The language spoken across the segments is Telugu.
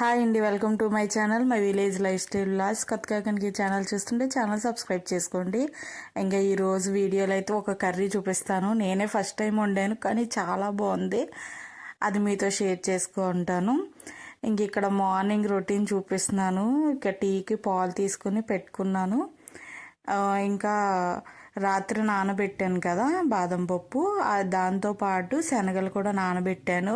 హాయ్ అండి welcome to my channel my village life style loss కథకాకనికి ఈ ఛానల్ చూస్తుంటే ఛానల్ సబ్స్క్రైబ్ చేసుకోండి. ఇంకా ఈరోజు వీడియోలో అయితే ఒక కర్రీ చూపిస్తాను. నేనే ఫస్ట్ టైం వండాను కానీ చాలా బాగుంది. అది మీతో షేర్ చేసుకుంటాను ఇంక ఇక్కడ మార్నింగ్ రొటీన్ చూపిస్తున్నాను. ఇక టీకి పాలు తీసుకుని పెట్టుకున్నాను. ఇంకా రాత్రి నానబెట్టాను కదా బాదం పప్పు. దాంతోపాటు దాంతో పాటు శనగలు కూడా నానబెట్టాను.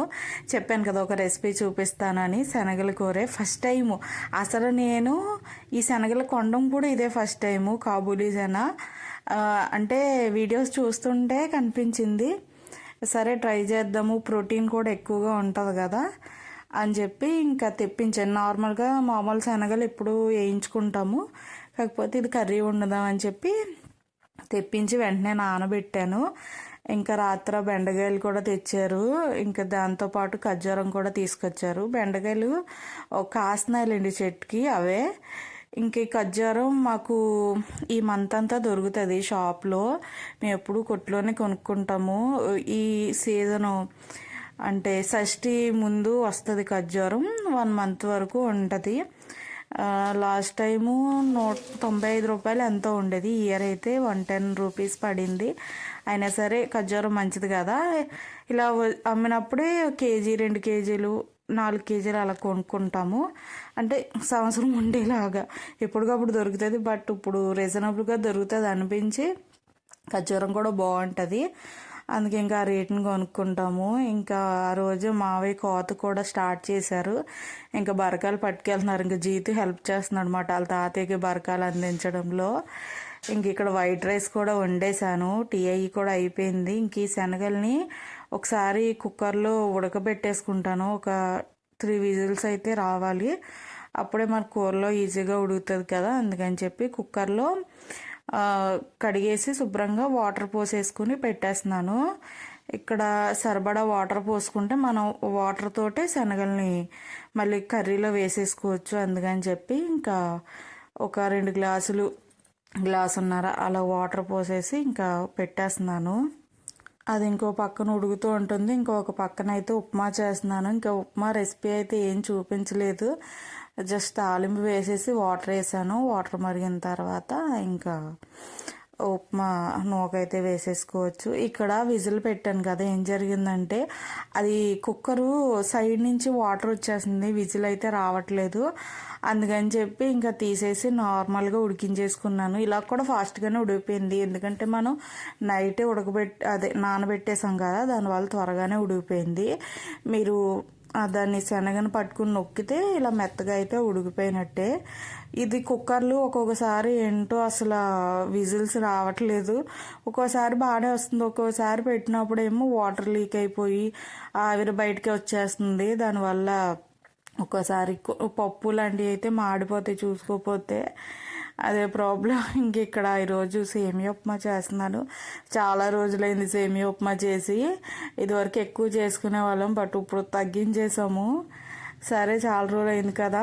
చెప్పాను కదా ఒక రెసిపీ చూపిస్తానని శనగల కూరే ఫస్ట్ టైము. అసలు నేను ఈ శనగల కొండం కూడా ఇదే ఫస్ట్ టైము కాబూలీ జన. అంటే వీడియోస్ చూస్తుంటే కనిపించింది. సరే ట్రై చేద్దాము ప్రోటీన్ కూడా ఎక్కువగా ఉంటుంది కదా అని చెప్పి ఇంకా తెప్పించాను. నార్మల్గా మామూలు శనగలు ఎప్పుడు వేయించుకుంటాము. కాకపోతే ఇది కర్రీ వండుదాం అని చెప్పి తెప్పించి వెంటనే నానబెట్టాను. ఇంకా రాత్ర బెండకాయలు కూడా తెచ్చారు. ఇంకా దాంతోపాటు ఖర్జూరం కూడా తీసుకొచ్చారు. బెండకాయలు ఒక చెట్టుకి అవే. ఇంక ఈ ఖర్జూరం మాకు ఈ మంత్ అంతా దొరుకుతుంది షాప్లో. మేము ఎప్పుడు కొట్టులోనే కొనుక్కుంటాము. ఈ సీజను అంటే షష్ఠి ముందు వస్తుంది ఖర్జూరం. వన్ మంత్ వరకు ఉంటుంది. లాస్ట్ టైము నూట తొంభై ఐదు రూపాయలు ఎంతో ఉండేది. ఇయర్ అయితే వన్ టెన్ రూపీస్ పడింది. అయినా సరే ఖర్జూరం మంచిది కదా. ఇలా అమ్మినప్పుడే కేజీ రెండు కేజీలు నాలుగు కేజీలు అలా కొనుక్కుంటాము. అంటే సంవత్సరం ఉండేలాగా. ఎప్పటికప్పుడు దొరుకుతుంది. బట్ ఇప్పుడు రీజనబుల్గా దొరుకుతుంది అనిపించి ఖర్జూరం కూడా బాగుంటుంది. అందుకే ఇంకా ఆ రేటును కొనుక్కుంటాము. ఇంకా ఆ రోజు మావయ్య కోత కూడా స్టార్ట్ చేశారు. ఇంకా బరకాలు పట్టుకెళ్తున్నారు. ఇంకా జీతు హెల్ప్ చేస్తున్నాడు అనమాట వాళ్ళ తాతయ్యకి బరకాలు అందించడంలో. ఇంక ఇక్కడ వైట్ రైస్ కూడా వండేసాను టీ అయ్యి కూడా అయిపోయింది. ఇంక ఈ శనగల్ని ఒకసారి కుక్కర్లో ఉడకబెట్టేసుకుంటాను. ఒక త్రీ విజిల్స్ అయితే రావాలి. అప్పుడే మన కూరలో ఈజీగా ఉడుకుతుంది కదా. అందుకని చెప్పి కుక్కర్లో కడిగేసి శుభ్రంగా వాటర్ పోసేసుకుని పెట్టేస్తున్నాను. ఇక్కడ సరిపడా వాటర్ పోసుకుంటే మనం వాటర్ తోటే శనగల్ని మళ్ళీ కర్రీలో వేసేసుకోవచ్చు అందుకని చెప్పి ఇంకా ఒక రెండు గ్లాసులు గ్లాసున్నర అలా వాటర్ పోసేసి ఇంకా పెట్టేస్తున్నాను. అది ఇంకో పక్కన ఉడుకుతూ ఉంటుంది. ఇంకొక పక్కన అయితే ఉప్మా చేస్తున్నాను. ఇంకా ఉప్మా రెసిపీ అయితే ఏం చూపించలేదు. జస్ట్ తాలింపు వేసేసి వాటర్ వేసాను. వాటర్ మరిగిన తర్వాత ఇంకా ఉప్మా నూకైతే వేసేసుకోవచ్చు. ఇక్కడ విజిల్ పెట్టాను కదా ఏం జరిగిందంటే అది కుక్కరు సైడ్ నుంచి వాటర్ వచ్చేసింది విజిల్ అయితే రావట్లేదు. అందుకని చెప్పి ఇంకా తీసేసి నార్మల్గా ఉడికించేసుకున్నాను. ఇలా కూడా ఫాస్ట్గానే ఉడికిపోయింది. ఎందుకంటే మనం నైటే ఉడకబెట్టి అదే నానబెట్టేసాం కదా దానివల్ల త్వరగానే ఉడికిపోయింది. మీరు దాన్ని శనగను పట్టుకుని నొక్కితే ఇలా మెత్తగా అయితే ఉడికిపోయినట్టే. ఇది కుక్కర్లు ఒక్కొక్కసారి ఏంటో అసలు విజిల్స్ రావట్లేదు. ఒక్కోసారి బాగానే వస్తుంది. ఒక్కోసారి పెట్టినప్పుడు ఏమో వాటర్ లీక్ అయిపోయి ఆవిరి బయటకి వచ్చేస్తుంది. దానివల్ల ఒక్కోసారి పప్పు లాంటివి అయితే మాడిపోతాయి చూసుకోకపోతే అదే ప్రాబ్లం ఇంక ఇక్కడ ఈరోజు సేమియా ఉప్మా చేస్తున్నాను. చాలా రోజులైంది సేమియా ఉప్మా చేసి. ఇదివరకు ఎక్కువ చేసుకునే వాళ్ళం బట్ ఇప్పుడు తగ్గించేసాము. సరే చాలా రోజులు అయింది కదా.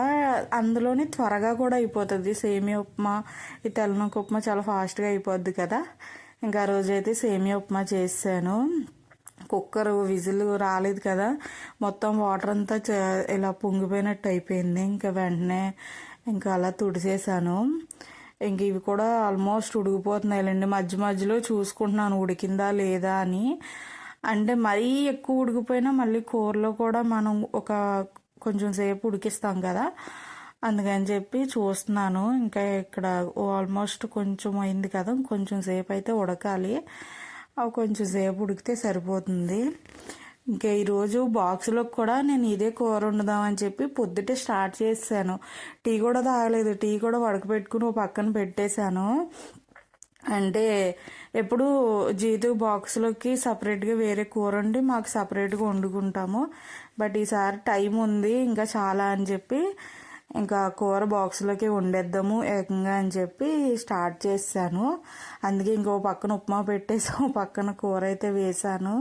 అందులోని త్వరగా కూడా అయిపోతుంది సేమియా ఉప్మా. ఈ తెల్లనొక్క ఉప్మా చాలా ఫాస్ట్గా అయిపోద్ది కదా. ఇంకా రోజైతే సేమియా ఉప్మా చేసాను. కుక్కర్ విజిల్ రాలేదు కదా. మొత్తం వాటర్ అంతా ఇలా పొంగిపోయినట్టు అయిపోయింది. ఇంకా వెంటనే ఇంకా అలా తుడిసేసాను. ఇంక ఇవి కూడా ఆల్మోస్ట్ ఉడికిపోతున్నాయిలేండి. మధ్య మధ్యలో చూసుకుంటున్నాను ఉడికిందా లేదా అని. అంటే మరీ ఎక్కువ ఉడికిపోయినా మళ్ళీ కూరలో కూడా మనం ఒక కొంచెం సేపు ఉడికిస్తాం కదా. అందుకని చెప్పి చూస్తున్నాను. ఇంకా ఇక్కడ ఆల్మోస్ట్ కొంచెం అయింది కదా. కొంచెం సేపు అయితే ఉడకాలి. అవి కొంచెం సేపు ఉడికితే సరిపోతుంది. ఇంకా ఈరోజు బాక్స్లో కూడా నేను ఇదే కూర వండుదామని చెప్పి పొద్దుటే స్టార్ట్ చేశాను టీ కూడా తాగలేదు. టీ కూడా వడకబెట్టుకుని ఓ పక్కన పెట్టేశాను. అంటే ఎప్పుడు జీతు బాక్స్లోకి సపరేట్గా వేరే కూర వండి మాకు సపరేట్గా వండుకుంటాము. బట్ ఈసారి టైం ఉంది. ఇంకా చాలా అని చెప్పి ఇంకా కూర బాక్స్లోకి వండేద్దాము ఏకంగా అని చెప్పి స్టార్ట్ చేశాను అందుకే ఇంకో పక్కన ఉప్మా పెట్టేసి పక్కన కూర అయితే వేశాను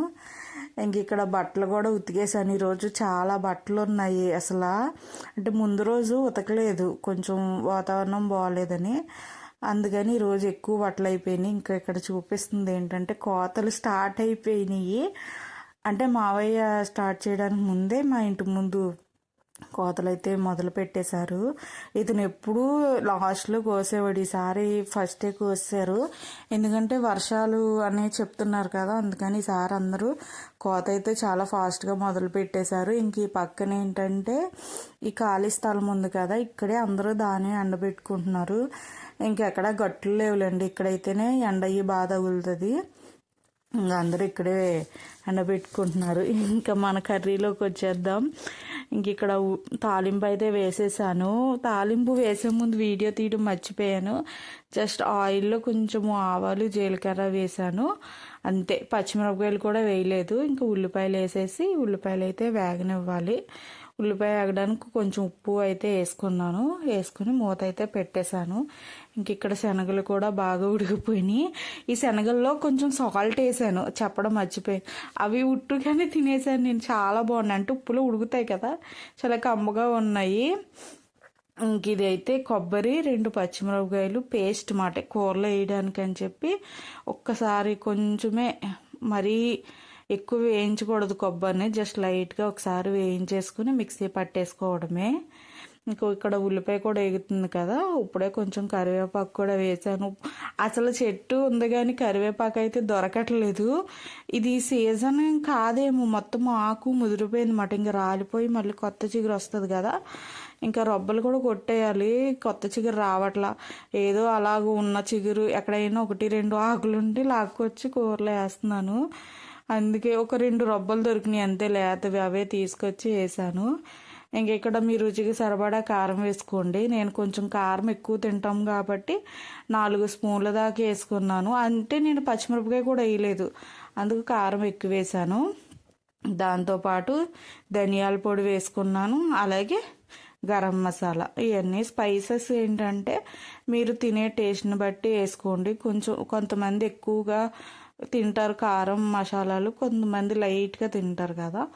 ఇంక ఇక్కడ బట్టలు కూడా ఉతికేసాను. ఈరోజు చాలా బట్టలు ఉన్నాయి అసలు. అంటే ముందు రోజు ఉతకలేదు. కొంచెం వాతావరణం బాగాలేదని అందుకని ఈరోజు ఎక్కువ బట్టలు అయిపోయినాయి. ఇంకా ఇక్కడ చూపిస్తుంది ఏంటంటే కోతలు స్టార్ట్ అయిపోయినాయి. అంటే మావయ్య స్టార్ట్ చేయడానికి ముందే మా ఇంటి ముందు కోతలు అయితే మొదలు పెట్టేశారు. ఇతను ఎప్పుడూ లాస్ట్లో కోసేవాడు. ఈసారి ఫస్టే కోసారు. ఎందుకంటే వర్షాలు అని చెప్తున్నారు కదా అందుకని ఈసారి అందరూ కోత అయితే చాలా ఫాస్ట్గా మొదలు పెట్టేశారు. ఇంక ఈ పక్కన ఏంటంటే ఈ ఖాళీ స్థలం ఉంది కదా ఇక్కడే అందరూ దాన్ని ఎండబెట్టుకుంటున్నారు. ఇంకెక్కడ గట్లు లేవులేండి. ఇక్కడైతేనే ఎండ అయ్యి బాగా తగులుతుంది ఇంకా అందరూ ఇక్కడే ఎండబెట్టుకుంటున్నారు. ఇంకా మన కర్రీలోకి వచ్చేద్దాం. ఇంక ఇక్కడ తాలింపు అయితే వేసేసాను. తాలింపు వేసే ముందు వీడియో తీయడం మర్చిపోయాను. జస్ట్ ఆయిల్లో కొంచెం ఆవాలు జీలకర్ర వేసాను. అంతే. పచ్చిమిరపకాయలు కూడా వేయలేదు. ఇంకా ఉల్లిపాయలు వేసేసి ఉల్లిపాయలు అయితే వేగనివ్వాలి. ఉల్లిపాయ ఆగడానికి కొంచెం ఉప్పు అయితే వేసుకున్నాను. వేసుకుని మూత అయితే పెట్టేశాను. ఇంక ఇక్కడ శనగలు కూడా బాగా ఉడికిపోయినాయి. ఈ శనగల్లో కొంచెం సాల్ట్ వేసాను. చెప్పడం మర్చిపోయి అవి ఉట్టుగానే తినేసాను. నేను చాలా బాగున్నాయి. అంటే ఉప్పులో ఉడుకుతాయి కదా. చాలా కమ్మగా ఉన్నాయి. ఇంక ఇది అయితే కొబ్బరి రెండు పచ్చిమిరపకాయలు పేస్ట్ మాట. కూరలో వేయడానికి అని చెప్పి ఒక్కసారి కొంచెమే మరీ ఎక్కువ వేయించకూడదు కొబ్బరిని జస్ట్ లైట్గా ఒకసారి వేయించేసుకుని మిక్సీ పట్టేసుకోవడమే. ఇంకో ఇక్కడ ఉల్లిపాయ కూడా ఎగుతుంది కదా ఇప్పుడే కొంచెం కరివేపాకు కూడా వేసాను. అసలు చెట్టు ఉంది కానీ కరివేపాకు అయితే దొరకట్లేదు. ఇది సీజన్ కాదేమో మొత్తం ఆకు ముదిరిపోయింది మాట ఇంకా రాలిపోయి మళ్ళీ కొత్త చిగురు వస్తుంది కదా ఇంకా రొబ్బలు కూడా కొట్టేయాలి కొత్త చిగురు రావట్లా. ఏదో అలాగ ఉన్న చిగురు ఎక్కడైనా ఒకటి రెండు ఆకులుండి లాక్కొచ్చి కూరలో వేస్తున్నాను. అందుకే ఒక రెండు రొబ్బలు దొరికినాయి అంతే లేతవి అవే తీసుకొచ్చి వేసాను. ఇంక ఇక్కడ మీ రుచికి సరిపడా కారం వేసుకోండి. నేను కొంచెం కారం ఎక్కువ తింటాం కాబట్టి నాలుగు స్పూన్ల దాకా వేసుకున్నాను. అంటే నేను పచ్చిమిరపకాయ కూడా వేయలేదు అందుకు కారం ఎక్కువ వేసాను. దాంతోపాటు ధనియాల పొడి వేసుకున్నాను అలాగే గరం మసాలా. ఇవన్నీ స్పైసెస్ ఏంటంటే మీరు తినే టేస్ట్ని బట్టి వేసుకోండి. కొంచెం కొంతమంది ఎక్కువగా తింటారు కారం మసాలాలు కొంతమంది లైట్గా తింటారు కదా.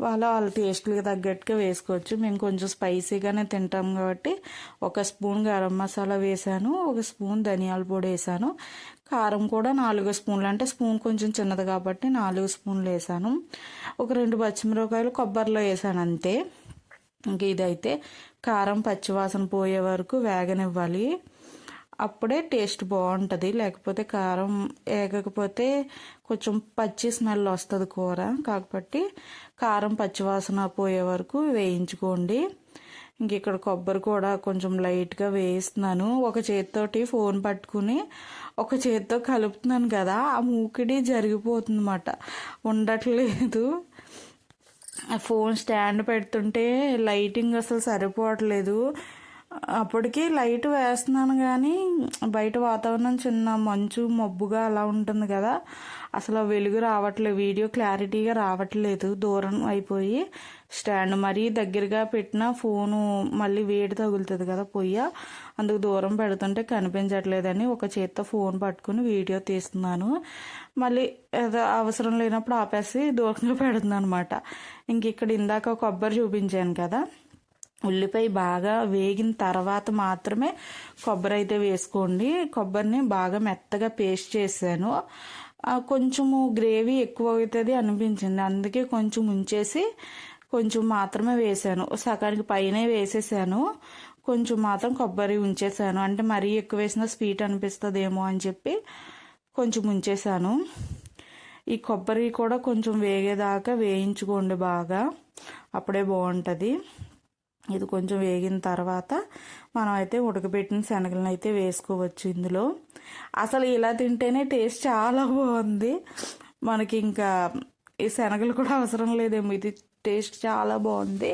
వాళ్ళ వాళ్ళ టేస్ట్కి తగ్గట్టుగా వేసుకోవచ్చు. మేము కొంచెం స్పైసీగానే తింటాం కాబట్టి ఒక స్పూన్ గరం మసాలా వేసాను ఒక స్పూన్ ధనియాల పొడి వేసాను. కారం కూడా నాలుగు స్పూన్లు అంటే స్పూన్ కొంచెం చిన్నది కాబట్టి నాలుగు స్పూన్లు వేసాను. ఒక రెండు పచ్చిమిరపకాయలు కొబ్బరిలో వేసాను అంతే. ఇంక ఇదైతే కారం పచ్చివాసన పోయే వరకు వేగనివ్వాలి. అప్పుడే టేస్ట్ బాగుంటుంది. లేకపోతే కారం వేగకపోతే కొంచెం పచ్చి స్మెల్ వస్తుంది కూర. కాబట్టి కారం పచ్చివాసన పోయే వరకు వేయించుకోండి. ఇంక ఇక్కడ కొబ్బరి కూడా కొంచెం లైట్గా వేయిస్తున్నాను ఒక చేతితోటి ఫోన్ పట్టుకుని ఒక చేతితో కలుపుతున్నాను కదా ఆ మూకిడి జరిగిపోతుందన్నమాట. ఉండట్లేదు. ఆ ఫోన్ స్టాండ్ పెడుతుంటే లైటింగ్ అసలు సరిపోవట్లేదు. అప్పటికి లైట్ వేస్తున్నాను కానీ బయట వాతావరణం చిన్న మంచు మబ్బుగా అలా ఉంటుంది కదా. అసలు వెలుగు రావట్లేదు వీడియో క్లారిటీగా రావట్లేదు. దూరం అయిపోయి స్టాండ్ మరీ దగ్గరగా పెట్టిన ఫోను మళ్ళీ వేడి తగులుతుంది కదా పొయ్య. అందుకు దూరం పెడుతుంటే కనిపించట్లేదని ఒక చేత్తో ఫోన్ పట్టుకుని వీడియో తీస్తున్నాను. మళ్ళీ ఏదో అవసరం లేనప్పుడు ఆపేసి దూరంగా పెడుతుంది అనమాట ఇంక ఇక్కడ ఇందాక కొబ్బరి చూపించాను కదా. ఉల్లిపాయ బాగా వేగిన తర్వాత మాత్రమే కొబ్బరి అయితే వేసుకోండి. కొబ్బరిని బాగా మెత్తగా పేస్ట్ చేశాను. కొంచెము గ్రేవీ ఎక్కువ అవుతుంది అనిపించింది. అందుకే కొంచెం ఉంచేసి కొంచెం మాత్రమే వేసాను సగానికి పైనే వేసేసాను. కొంచెం మాత్రం కొబ్బరి ఉంచేసాను. అంటే మరీ ఎక్కువ వేసినా స్వీట్ అనిపిస్తుందేమో అని చెప్పి కొంచెం ఉంచేసాను. ఈ కొబ్బరి కూడా కొంచెం వేగేదాకా వేయించుకోండి బాగా. అప్పుడే బాగుంటుంది. ఇది కొంచెం వేగిన తర్వాత మనం అయితే ఉడకబెట్టిన శనగలను అయితే వేసుకోవచ్చు ఇందులో. అసలు ఇలా తింటేనే టేస్ట్ చాలా బాగుంది. మనకి ఇంకా ఈ శనగలు కూడా అవసరం లేదేమో ఇది టేస్ట్ చాలా బాగుంది.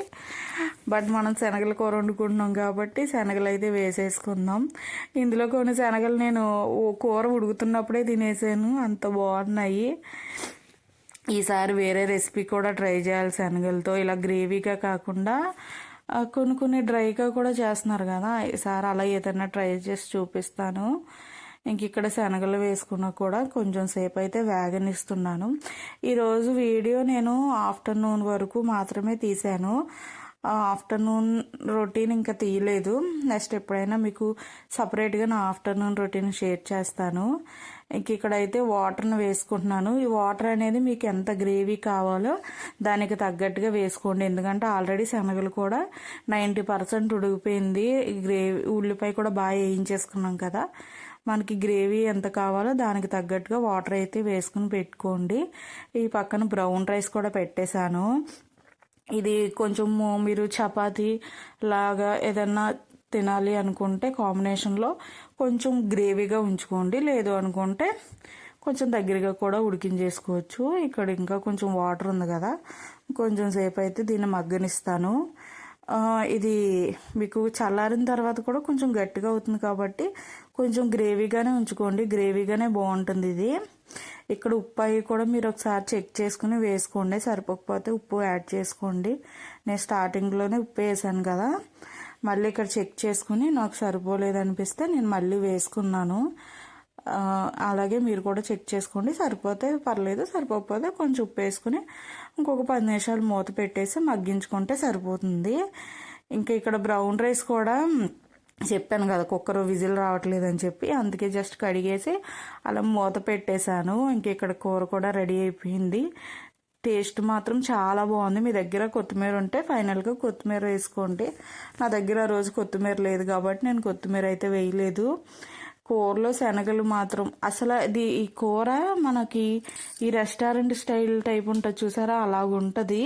బట్ మనం శనగల కూర వండుకుంటున్నాం కాబట్టి శనగలు అయితే వేసేసుకుందాం. ఇందులో కొన్ని శనగలు నేను కూర ఉడుకుతున్నప్పుడే తినేసాను అంత బాగున్నాయి. ఈసారి వేరే రెసిపీ కూడా ట్రై చేయాలి శనగలతో. ఇలా గ్రేవీగా కాకుండా కొన్ని కొన్ని డ్రైగా కూడా చేస్తున్నారు కదా. ఈసారి అలా ఏదైనా ట్రై చేసి చూపిస్తాను. ఇంక ఇక్కడ శనగలు వేసుకున్నా కూడా కొంచెం సేపు అయితే వేగనిస్తున్నాను. ఈరోజు వీడియో నేను ఆఫ్టర్నూన్ వరకు మాత్రమే తీశాను. ఆఫ్టర్నూన్ రొటీన్ ఇంకా తీయలేదు. నెక్స్ట్ ఎప్పుడైనా మీకు సపరేట్గా నా ఆఫ్టర్నూన్ రొటీన్ షేర్ చేస్తాను. ఇంక ఇక్కడైతే వాటర్ను వేసుకుంటున్నాను. ఈ వాటర్ అనేది మీకు ఎంత గ్రేవీ కావాలో దానికి తగ్గట్టుగా వేసుకోండి. ఎందుకంటే ఆల్రెడీ శనగలు కూడా నైంటీ పర్సెంట్ ఉడికిపోయింది. గ్రేవీ ఉల్లిపాయ కూడా బాగా వేయించేసుకున్నాం కదా. మనకి గ్రేవీ ఎంత కావాలో దానికి తగ్గట్టుగా వాటర్ అయితే వేసుకుని పెట్టుకోండి. ఈ పక్కన బ్రౌన్ రైస్ కూడా పెట్టేశాను. ఇది కొంచెం మీరు చపాతీ లాగా ఏదన్నా తినాలి అనుకుంటే కాంబినేషన్లో కొంచెం గ్రేవీగా ఉంచుకోండి. లేదు అనుకుంటే కొంచెం దగ్గరగా కూడా ఉడికించేసుకోవచ్చు. ఇక్కడ ఇంకా కొంచెం వాటర్ ఉంది కదా. కొంచెం సేపు అయితే దీన్ని మగ్గనిస్తాను. ఇది మీకు చల్లారిన తర్వాత కూడా కొంచెం గట్టిగా అవుతుంది కాబట్టి కొంచెం గ్రేవీగానే ఉంచుకోండి. గ్రేవీగానే బాగుంటుంది ఇది. ఇక్కడ ఉప్పు అవి కూడా మీరు ఒకసారి చెక్ చేసుకుని వేసుకోండి. సరిపోకపోతే ఉప్పు యాడ్ చేసుకోండి. నేను స్టార్టింగ్లోనే ఉప్పు వేసాను కదా. మళ్ళీ ఇక్కడ చెక్ చేసుకుని నాకు సరిపోలేదు అనిపిస్తే నేను మళ్ళీ వేసుకున్నాను. అలాగే మీరు కూడా చెక్ చేసుకోండి. సరిపోతే పర్లేదు సరిపోకపోతే కొంచెం ఉప్పు వేసుకుని ఇంకొక పది నిమిషాలు మూత పెట్టేసి మగ్గించుకుంటే సరిపోతుంది. ఇంకా ఇక్కడ బ్రౌన్ రైస్ కూడా చెప్పాను కదా కుక్కర్ విజిల్ రావట్లేదు అని చెప్పి అందుకే జస్ట్ కడిగేసి అలా మూత పెట్టేశాను. ఇంక ఇక్కడ కూర కూడా రెడీ అయిపోయింది. టేస్ట్ మాత్రం చాలా బాగుంది. మీ దగ్గర కొత్తిమీర ఉంటే ఫైనల్గా కొత్తిమీర వేసుకోండి. నా దగ్గర రోజు కొత్తిమీర లేదు కాబట్టి నేను కొత్తిమీర అయితే వేయలేదు. కూరలో శనగలు మాత్రం అసలు ఇది ఈ కూర మనకి ఈ రెస్టారెంట్ స్టైల్ టైప్ ఉంటుంది చూసారా? అలాగుంటుంది.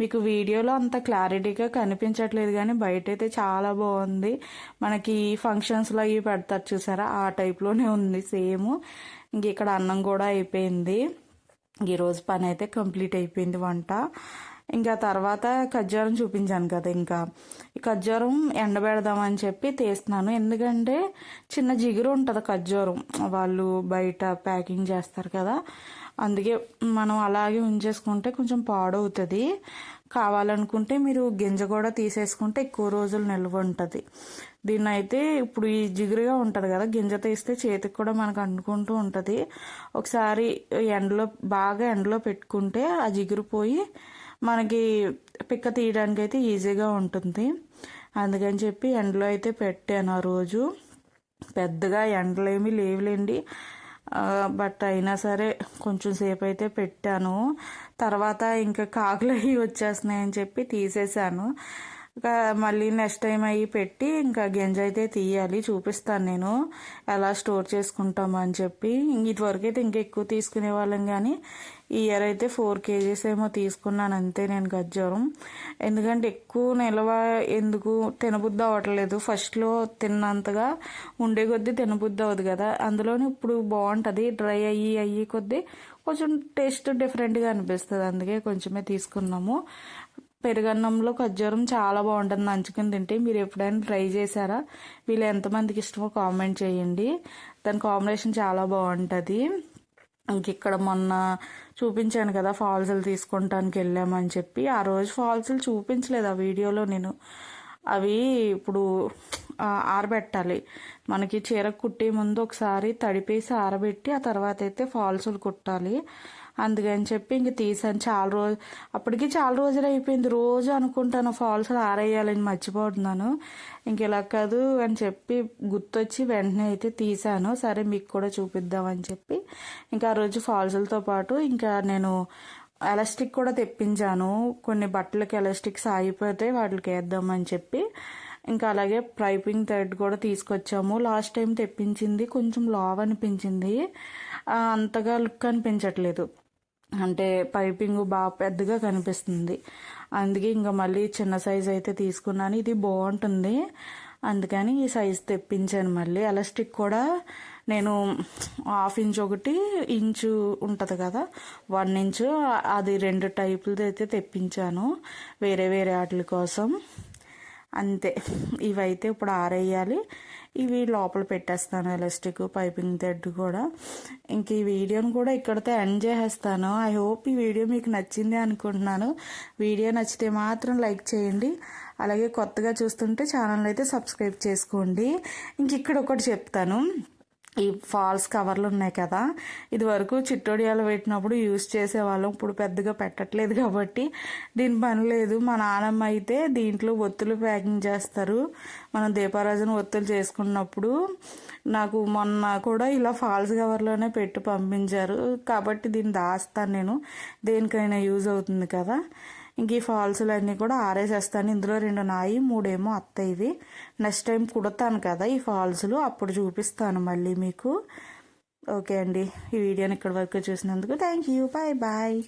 మీకు వీడియోలో అంత క్లారిటీగా కనిపించట్లేదు కానీ బయట అయితే చాలా బాగుంది. మనకి ఫంక్షన్స్లో అవి పెడతారు చూసారా? ఆ టైప్లోనే ఉంది సేమ్. ఇంక ఇక్కడ అన్నం కూడా అయిపోయింది. ఈరోజు పని అయితే కంప్లీట్ అయిపోయింది వంట. ఇంకా తర్వాత ఖజ్జారం చూపించాను కదా ఇంకా. ఈ ఖజ్జారం ఎండబెడదామని చెప్పి తీస్తున్నాను. ఎందుకంటే చిన్న జిగురు ఉంటుంది ఖజ్జారం వాళ్ళు బయట ప్యాకింగ్ చేస్తారు కదా. అందుకే మనం అలాగే ఉంచేసుకుంటే కొంచెం పాడవుతుంది. కావాలనుకుంటే మీరు గింజ కూడా తీసేసుకుంటే ఎక్కువ రోజులు నిల్వ ఉంటుంది. దీన్ని అయితే ఇప్పుడు ఈ జిగురుగా ఉంటుంది కదా గింజ తీస్తే చేతికి కూడా మనకు అంటుకుంటూ ఉంటుంది. ఒకసారి ఎండలో బాగా ఎండలో పెట్టుకుంటే ఆ జిగురు పోయి మనకి పిక్క తీయడానికి అయితే ఈజీగా ఉంటుంది. అందుకని చెప్పి ఎండలో అయితే పెట్టాను ఆ రోజు. పెద్దగా ఎండలు ఏమీ లేవులేండి. బట్ అయినా సరే కొంచెం సేపు అయితే పెట్టాను. తర్వాత ఇంకా కాకులు అవి వచ్చేస్తున్నాయని చెప్పి తీసేశాను. ఇంకా మళ్ళీ నెక్స్ట్ టైం అవి పెట్టి ఇంకా గింజ అయితే తీయాలి చూపిస్తాను నేను. ఎలా స్టోర్ చేసుకుంటామని చెప్పి. ఇదివరకైతే అయితే ఇంకా ఎక్కువ తీసుకునే వాళ్ళం కానీ ఇయర్ అయితే ఫోర్ కేజీస్ ఏమో తీసుకున్నాను. అంతే నేను గజ్జరం. ఎందుకంటే ఎక్కువ నిల్వ ఎందుకు తినబుద్ధి అవ్వట్లేదు. ఫస్ట్లో తిన్నంతగా ఉండే కొద్దీ తినబుద్ధి అవ్వదు కదా. అందులోనే ఇప్పుడు బాగుంటుంది. డ్రై అయ్యి అయ్యి కొద్దీ కొంచెం టేస్ట్ డిఫరెంట్గా అనిపిస్తుంది. అందుకే కొంచెమే తీసుకున్నాము. పెరుగన్నంలో ఖర్జూరం చాలా బాగుంటుంది. నంచుకుని తింటే మీరు ఎప్పుడైనా ట్రై చేశారా? వీళ్ళు ఎంతమందికి ఇష్టమో కామెంట్ చేయండి. దాని కాంబినేషన్ చాలా బాగుంటుంది. ఇంక ఇక్కడ మొన్న చూపించాను కదా ఫాల్స్లు తీసుకుంటానికి వెళ్ళామని చెప్పి. ఆ రోజు ఫాల్స్లు చూపించలేదు ఆ వీడియోలో నేను. అవి ఇప్పుడు ఆరబెట్టాలి. మనకి చీర కుట్టే ముందు ఒకసారి తడిపేసి ఆరబెట్టి ఆ తర్వాత అయితే ఫాల్సులు కుట్టాలి. అందుకని చెప్పి ఇంక తీసాను. చాలా రోజు అప్పటికి చాలా రోజులు అయిపోయింది. రోజు అనుకుంటాను ఫాల్స్ ఆరేయాలని మర్చిపోతున్నాను. ఇంక ఇలా కాదు అని చెప్పి గుర్తొచ్చి వెంటనే అయితే తీసాను. సరే మీకు కూడా చూపిద్దామని చెప్పి. ఇంకా ఆ రోజు ఫాల్సులతో పాటు ఇంకా నేను ఎలాస్టిక్ కూడా తెప్పించాను. కొన్ని బట్టలకి ఎలాస్టిక్స్ ఆగిపోతే వాటికి వేద్దామని చెప్పి. ఇంకా అలాగే పైపింగ్ థ్రెడ్ కూడా తీసుకొచ్చాము. లాస్ట్ టైం తెప్పించింది కొంచెం లావ్ అనిపించింది. అంతగా లుక్ అనిపించట్లేదు. అంటే పైపింగ్ బాగా పెద్దగా కనిపిస్తుంది. అందుకే ఇంకా మళ్ళీ చిన్న సైజ్ అయితే తీసుకున్నాను. ఇది బాగుంటుంది. అందుకని ఈ సైజ్ తెప్పించాను మళ్ళీ. ఎలాస్టిక్ కూడా నేను హాఫ్ ఇంచ్ ఒకటి ఇంచు ఉంటుంది కదా వన్ ఇంచు అది రెండు టైపులది అయితే తెప్పించాను వేరే వేరే వాటి కోసం. అంతే. ఇవైతే ఇప్పుడు ఆరేయాలి. ఇవి లోపల పెట్టేస్తాను ఎలాస్టిక్ పైపింగ్ థ్రెడ్ కూడా. ఇంక ఈ వీడియోని కూడా ఇక్కడితో ఎండ్ చేసేస్తాను. ఐ హోప్ ఈ వీడియో మీకు నచ్చింది అనుకుంటున్నాను. వీడియో నచ్చితే మాత్రం లైక్ చేయండి. అలాగే కొత్తగా చూస్తుంటే ఛానల్ అయితే సబ్స్క్రైబ్ చేసుకోండి. ఇంక ఇక్కడ ఒకటి చెప్తాను. ఈ ఫాల్స్ కవర్లు ఉన్నాయి కదా ఇది వరకు చిట్టోడియాలు పెట్టినప్పుడు యూస్ చేసేవాళ్ళం. ఇప్పుడు పెద్దగా పెట్టట్లేదు కాబట్టి దీని పని లేదు. మా నాన్నమ్మ అయితే దీంట్లో ఒత్తులు ప్యాకింగ్ చేస్తారు. మనం దీపారాజన ఒత్తులు చేసుకున్నప్పుడు నాకు మొన్న కూడా ఇలా ఫాల్స్ కవర్లోనే పెట్టి పంపించారు. కాబట్టి దీన్ని దాస్తాను నేను. దేనికైనా యూజ్ అవుతుంది కదా. ఇంక ఈ ఫాల్స్లన్నీ కూడా ఆరేసేస్తాను. ఇందులో రెండు నాయి మూడేమో అత్తయ్యవి నెక్స్ట్ టైం కుడతాను కదా ఈ ఫాల్స్లు అప్పుడు చూపిస్తాను మళ్ళీ మీకు. ఓకే అండి. ఈ వీడియోని ఇక్కడి వరకు చూసినందుకు థ్యాంక్ యూ. Bye bye.